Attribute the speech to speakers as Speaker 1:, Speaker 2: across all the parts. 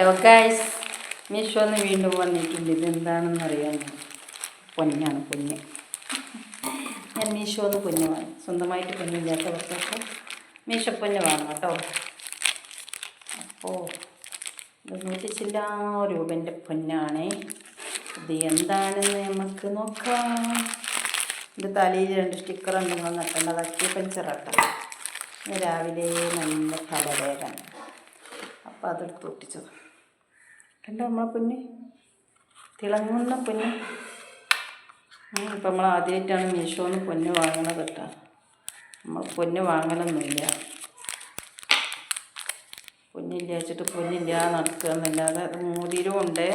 Speaker 1: Hello guys മീഷോന്ന് വീണ്ടും വന്നിട്ടുണ്ട്. ഇത് എന്താണെന്ന് അറിയാമോ പൊന്നാണ് പൊന്ന് ഞാൻ മീഷോന്ന് പൊന്ന് വാങ്ങി. സ്വന്തമായിട്ട് പൊന്നില്ലാത്തവർക്കൊക്കെ മീഷോ പൊന്ന് വാങ്ങാം കേട്ടോ. അപ്പോൾ നൂറ്റി ചില്ലാ രൂപന്റെ പൊന്നാണ്. ഇത് എന്താണെന്ന് നമുക്ക് നോക്കാം. ഇത് തലയിൽ രണ്ട് സ്റ്റിക്കർ നിങ്ങൾ നട്ടേണ്ട അതൊക്കെ ഇന്ന് രാവിലെ നല്ല തലവേദന. അപ്പോൾ അതെടുത്ത് ഒട്ടിച്ചത്. കണ്ടോ നമ്മളെ പൊന്ന് തിളങ്ങുന്ന പൊന്ന് ഇപ്പം നമ്മൾ ആദ്യമായിട്ടാണ് മീഷോന്ന് പൊന്ന് വാങ്ങണത് കേട്ടോ. നമ്മൾ പൊന്ന് വാങ്ങലൊന്നുമില്ല പൊന്നില്ല വെച്ചിട്ട് പൊന്നില്ല നടക്കുകയെന്നല്ലാതെ അത് ഉണ്ട്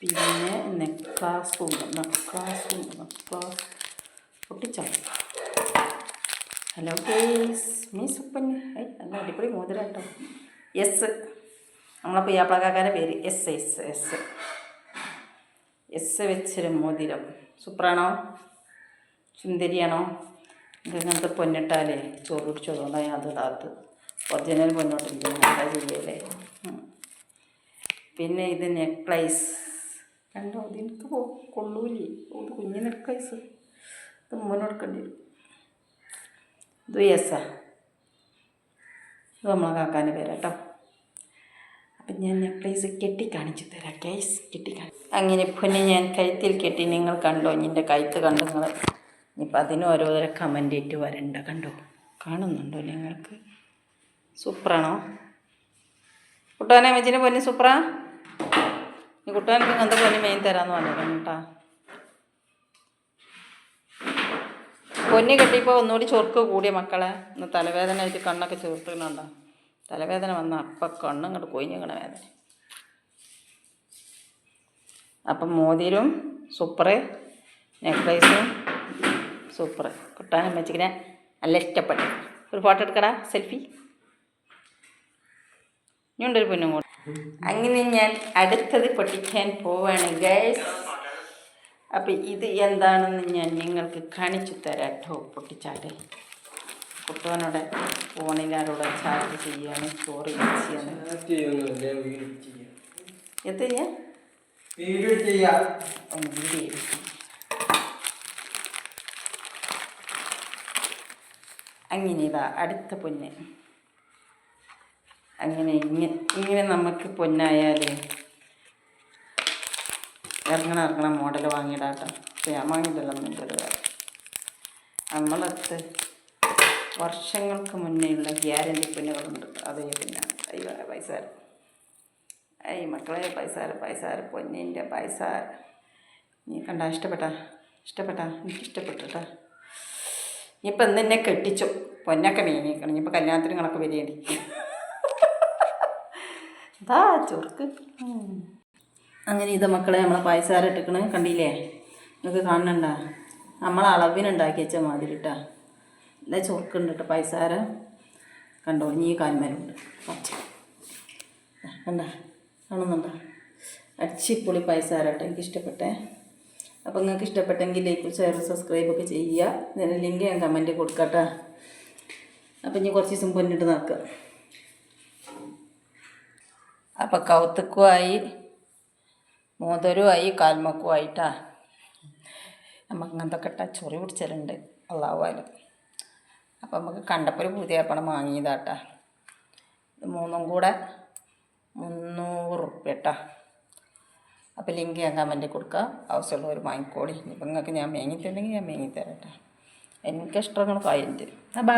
Speaker 1: പിന്നെ നെക്ലാസും ഉണ്ട് നെക്ലാസും നെക്ലാസ് പൊട്ടിച്ചോ? ഹലോ മീസ് പൊന്ന് നല്ല അടിപൊളി മോതിരം കേട്ടോ എസ് നമ്മളെ പുയ്യാപ്പളക്കാരുടെ പേര് എസ് എസ് എസ്. എസ് വെച്ചൊരു മോതിരം. സൂപ്പറാണോ? സുന്ദരിയാണോ? ഇങ്ങനത്തെ പൊന്നിട്ടാലേ ചോറ് പിടിച്ചതുകൊണ്ടാണ് ഞാൻ അത് താത്ത് ഒറിജിനൽ പൊന്നോട്ടിരിക്കുന്നു. എന്താ ചെയ്യല്ലേ. പിന്നെ ഇത് നെക്ലൈസ്. കണ്ടോ ഇത് എനിക്ക് ഇത് കുഞ്ഞ് നെക്ലൈസ്. ഇത് മുന്നോടുക്കേണ്ടി വരും. ഇത് യെസ്സാ. ഇത് നമ്മളെ കാക്കാന്റെ പേരാട്ടോ അപ്പം ഞാൻ നെക്ലേസ് കെട്ടി കാണിച്ചു തരാം കേസ് കെട്ടി കാണിച്ചു അങ്ങനെ പൊന്നെ ഞാൻ കഴുത്തിൽ കെട്ടി നിങ്ങൾ കണ്ടോ? എന്റെ കഴുത്ത് കണ്ടു നിങ്ങൾ ഇനിയിപ്പോൾ അതിന് ഓരോരോ കമന്റ് ഇട്ട് വരണ്ട കണ്ടോ? കാണുന്നുണ്ടോ നിങ്ങൾക്ക്? സൂപ്പറാണോ? കുട്ടാനെ മെച്ചിന്റെ പൊന്നി സൂപ്പറാ? ഈ കുട്ടാനക്ക് ഇങ്ങനത്തെ പൊന്നി മെയിൻ തരാമെന്ന് പറഞ്ഞു കേട്ടാ പൊന്നി കെട്ടിയപ്പോൾ ഒന്നുകൂടി ചൊർക്ക് കൂടിയ മക്കളെ. ഇന്ന് തലവേദന ആയിട്ട് കണ്ണൊക്കെ ചീർത്തുന്നുണ്ടോ തലവേദന വന്ന അപ്പം കണ്ണങ്ങോട്ട് കൊയിഞ്ഞിങ്ങണ വേദന. അപ്പം മോതിരും സൂപ്പറ് നെക്ലേസും സൂപ്പറ്. കുട്ടാനും വെച്ചിങ്ങനെ നല്ല ഇഷ്ടപ്പെട്ടു. ഒരു ഫോട്ടോ എടുക്കടാ സെൽഫി. ഇനിയുണ്ടൊരു പൊന്നും കൂടെ. അങ്ങനെ ഞാൻ അടുത്തത് പൊട്ടിക്കാൻ പോവാണ് ഗൈസ് അപ്പം ഇത് എന്താണെന്ന് ഞാൻ നിങ്ങൾക്ക് കാണിച്ചു തരാം കേട്ടോ പൊട്ടിച്ചാട്ടെ. കുട്ടവനോടെ ഫോണിലൂടെ ചാറ്റ് ചെയ്യാണ് സ്റ്റോറി ചെയ്യാണ് എന്ത് ചെയ്യാ.
Speaker 2: വീഡിയോ ചെയ്യാം.
Speaker 1: ഒന്ന് വീഡിയോ എടുക്കാം. അങ്ങനെ ഇതാ അടുത്ത പൊന്ന്. അങ്ങനെ ഇങ്ങനെ ഇങ്ങനെ നമുക്ക് പൊന്നായാൽ ഇറങ്ങണ ഇറങ്ങണ മോഡൽ വാങ്ങിയിടാട്ടോ പക്ഷെ ഞാൻ വാങ്ങിയിട്ടല്ലോ നമ്മളടുത്ത് വർഷങ്ങൾക്ക് മുന്നേ ഉള്ള ഗ്യാരണ്ടി പൊന്നുകളുണ്ട്. അതേ പിന്നാണ് അയ്യോ പൈസ ഐ മക്കളെ പൈസ പൈസ പൊന്നിന്റെ പൈസ. നീ കണ്ട ഇഷ്ടപ്പെട്ടാ? ഇഷ്ടപ്പെട്ടാ? എനിക്ക് ഇഷ്ടപ്പെട്ടിട്ടാ ഇനിയിപ്പോൾ ഇന്ന് എന്നെ കെട്ടിച്ചു. പൊന്നൊക്കെ മീനിക്കണം ഇനിയിപ്പോൾ കല്യാണത്തിന് കണക്ക് വരികയാണ് ഇതാ ചൊർക്ക് അങ്ങനെ ഇത് മക്കളെ നമ്മളെ പായസാരം ഇട്ടിക്കണ്. കണ്ടില്ലേ? നിങ്ങൾക്ക് കാണണ്ട നമ്മളെ അളവിനുണ്ടാക്കി വെച്ച മാതിരി ഇട്ടാ നല്ല ചൊറുക്കുണ്ട് കേട്ടോ പൈസാര. കണ്ടോ ഇനി കാൽമേലുണ്ട്. പച്ച. കണ്ട കാണുന്നുണ്ടോ? അടിച്ചിപ്പൊളി പൈസാര കേട്ടോ എനിക്ക് ഇഷ്ടപ്പെട്ടേ അപ്പോൾ നിങ്ങൾക്ക് ഇഷ്ടപ്പെട്ടെങ്കിൽ ലൈക്ക് ഷെയർ സബ്സ്ക്രൈബ് ഒക്കെ ചെയ്യുക. ഇതിന്റെ ലിങ്ക് ഞാൻ കമന്റ് കൊടുക്കട്ടെ. അപ്പം ഇനി കുറച്ച് ദിവസം പൊന്നിട്ട് നടക്കുക അപ്പം കൗത്തുക്കുമായി മോതരുമായി കാൽമക്കുമായിട്ടാ നമുക്ക് അങ്ങനത്തെ കെട്ട ചൊറി പിടിച്ചിട്ടുണ്ട് അള്ളാഹുവാലും അപ്പം നമുക്ക് കണ്ടപ്പോൾ ഒരു പുതിയ പണം ഇത് മൂന്നും കൂടെ മുന്നൂറ് ഉറുപ്പ്യ കേട്ടോ അപ്പോൾ ലിങ്ക് ഞാൻ കമന്റ് കൊടുക്കുക ആവശ്യമുള്ളവർ വാങ്ങിക്കോളി. ഇപ്പം നിങ്ങൾക്ക് ഞാൻ മേങ്ങിത്തരുന്നെങ്കിൽ ഞാൻ മേങ്ങിത്തരാം കേട്ടോ എനിക്കിഷ്ടങ്ങൾ തരും. ബൈ